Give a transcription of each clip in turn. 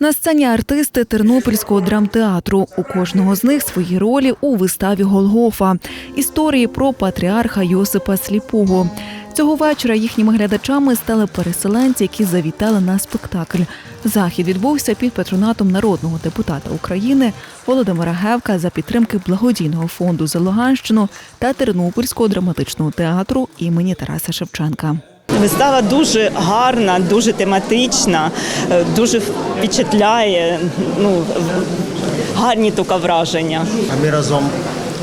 На сцені артисти Тернопільського драмтеатру. У кожного з них свої ролі у виставі Голгофа. Історії про патріарха Йосипа Сліпого. Цього вечора їхніми глядачами стали переселенці, які завітали на спектакль. Захід відбувся під патронатом народного депутата України Володимира Гевка за підтримки благодійного фонду за Луганщину та Тернопільського драматичного театру імені Тараса Шевченка. Вистава дуже гарна, дуже тематична, е, дуже впечатляє. Ну, гарні тільки враження. А ми разом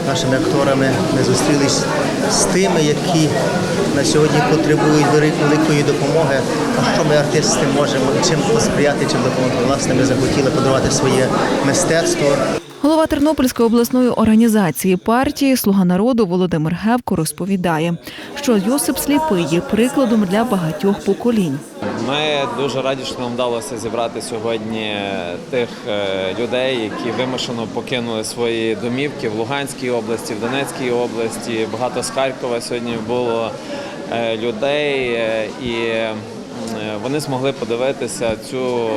з нашими акторами ми зустрілись з тими, які на сьогодні потребують великої допомоги. А що ми, артисти, можемо чим посприяти, чим допомогти? Власне, ми захотіли подарувати своє мистецтво. Голова Тернопільської обласної організації партії Слуга народу Володимир Гевко розповідає, що Йосип Сліпий є прикладом для багатьох поколінь. Ми дуже раді, що нам вдалося зібрати сьогодні тих е, людей, які вимушено покинули свої домівки в Луганській області, в Донецькій області. Багато з Харкова сьогодні було е, людей, е, і вони змогли подивитися цю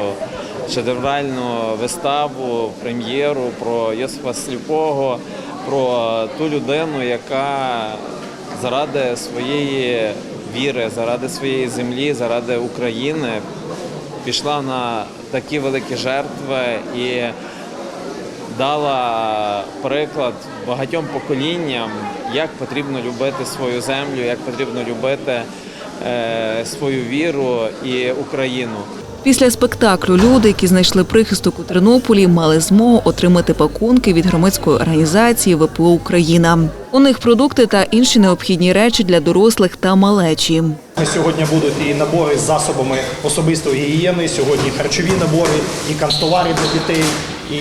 шедевральну виставу, прем'єру про Йосифа Сліпого, про ту людину, яка заради своєї віри, заради своєї землі, заради України пішла на такі великі жертви і дала приклад багатьом поколінням, як потрібно любити свою землю, як потрібно любити е, свою віру і Україну. Після спектаклю люди, які знайшли прихисток у Тернополі, мали змогу отримати пакунки від громадської організації ВПО Україна. У них продукти та інші необхідні речі для дорослих та малечі. Сьогодні будуть і набори з засобами особистої гігієни, сьогодні харчові набори, і канцтовари для дітей, і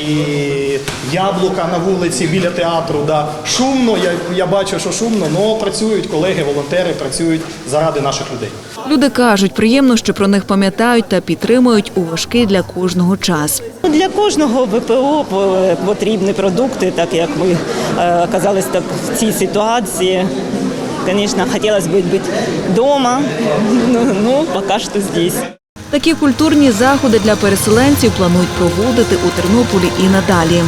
яблука на вулиці біля театру. Да. Шумно, я, я бачу, що шумно, але працюють колеги, волонтери, працюють заради наших людей. Люди кажуть, приємно, що про них пам'ятають та підтримують у важкий для кожного час. Для кожного ВПО по- потрібні продукти, так як ми е, оказались так в цій ситуації. Звісно, хотілося б бути вдома, ну, ну поки що здесь. Такі культурні заходи для переселенців планують проводити у Тернополі і надалі.